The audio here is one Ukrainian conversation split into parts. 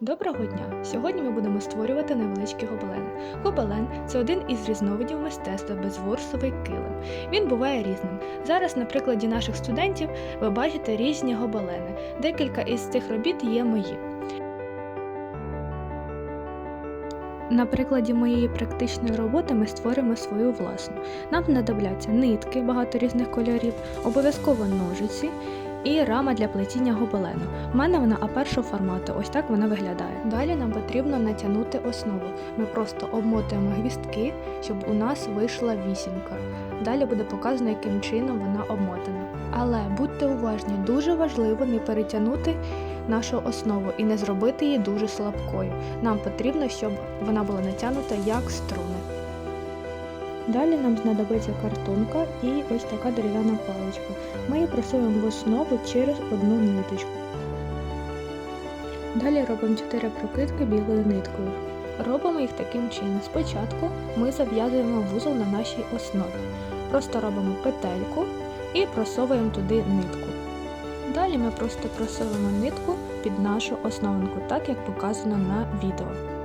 Доброго дня! Сьогодні ми будемо створювати невеличкі гобелени. Гобелен це один із різновидів мистецтва безворсовий килим. Він буває різним. Зараз, на прикладі наших студентів, ви бачите різні гобелени. Декілька із цих робіт є мої. На прикладі моєї практичної роботи ми створимо свою власну. Нам знадобляться нитки, багато різних кольорів, обов'язково ножиці і рама для плетіння гобелену. У мене вона А1 формату, ось так вона виглядає. Далі нам потрібно натягнути основу. Ми просто обмотуємо гвістки, щоб у нас вийшла вісімка. Далі буде показано, яким чином вона обмотана. Але будьте уважні, дуже важливо не перетягнути нашу основу і не зробити її дуже слабкою. Нам потрібно, щоб вона була натягнута як струни. Далі нам знадобиться картонка і ось така дерев'яна паличка. Ми її просуємо в основу через одну ниточку. Далі робимо 4 прокидки білою ниткою. Робимо їх таким чином. Спочатку ми зав'язуємо вузол на нашій основі. Просто робимо петельку і просовуємо туди нитку. Далі ми просто просовуємо нитку під нашу основанку, так як показано на відео.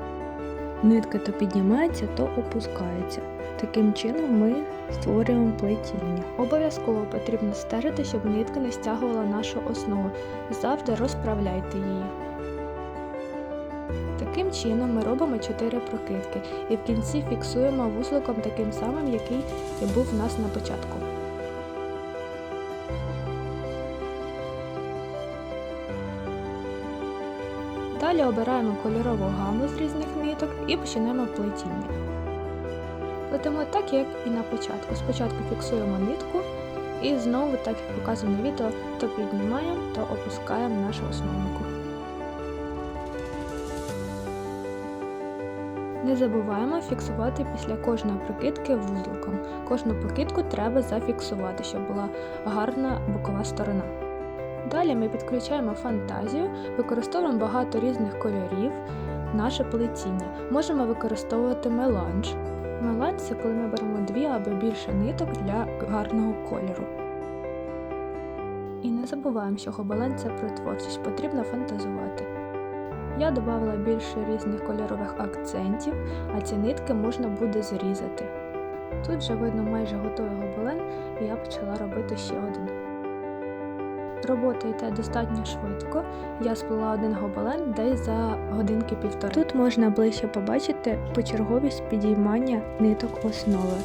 Нитка то піднімається, то опускається. Таким чином ми створюємо плетіння. Обов'язково потрібно стежити, щоб нитка не стягувала нашу основу. Завжди розправляйте її. Таким чином ми робимо 4 прокидки і в кінці фіксуємо вузликом таким самим, який і був у нас на початку. Далі обираємо кольорову гаму з різних ниток і починаємо плетіння. Плетемо так, як і на початку. Спочатку фіксуємо нитку і знову, так як показано відео, то піднімаємо, то опускаємо нашу основнику. Не забуваємо фіксувати після кожної прокидки вузликом. Кожну прокидку треба зафіксувати, щоб була гарна бокова сторона. Далі ми підключаємо фантазію, використовуємо багато різних кольорів, наше плетіння. Можемо використовувати меланж. Меланж це коли ми беремо дві або більше ниток для гарного кольору. І не забуваємо, що гобелен це про творчість, потрібно фантазувати. Я додала більше різних кольорових акцентів, а ці нитки можна буде зрізати. Тут вже видно майже готовий гобелен, і я почала робити ще один. Робота йде достатньо швидко. Я сплела один гобелен десь за годинки півтори. Тут можна ближче побачити почерговість підіймання ниток основи.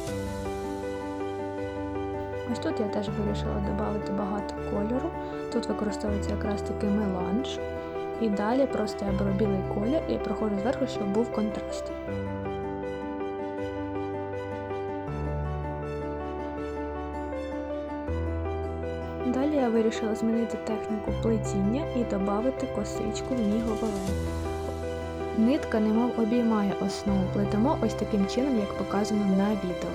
Ось тут я теж вирішила додати багато кольору. Тут використовується якраз таки меланж. І далі просто я беру білий колір і проходжу зверху, щоб був контраст. Далі я вирішила змінити техніку плетіння і додати косичку в мій гобелен. Нитка немов обіймає основу, плетемо ось таким чином, як показано на відео.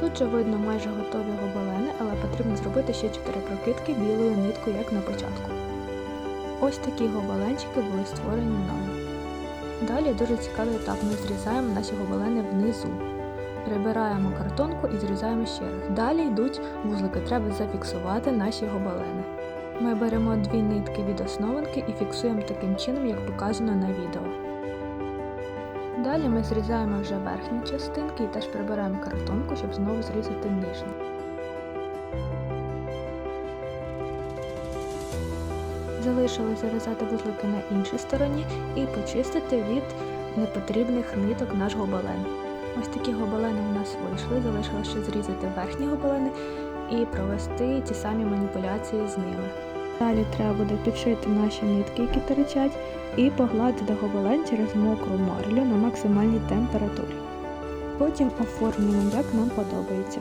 Тут же видно майже готові гобелени, але потрібно зробити ще 4 прокидки білою ниткою, як на початку. Ось такі гобеленчики були створені мною. Далі дуже цікавий етап. Ми зрізаємо наші гобелени внизу. Прибираємо картонку і зрізаємо ще раз. Далі йдуть вузлики, треба зафіксувати наші гобелени. Ми беремо дві нитки від основинки і фіксуємо таким чином, як показано на відео. Далі ми зрізаємо вже верхні частинки і теж прибираємо картонку, щоб знову зрізати нижні. Залишилось зав'язати вузлики на іншій стороні і почистити від непотрібних ниток наш гобелен. Ось такі гобелени у нас вийшли, залишилось ще зрізати верхні гобелени і провести ті самі маніпуляції з ними. Далі треба буде підшити наші нитки, які торчать, і погладити гобелен через мокру марлю на максимальній температурі. Потім оформлюємо, як нам подобається.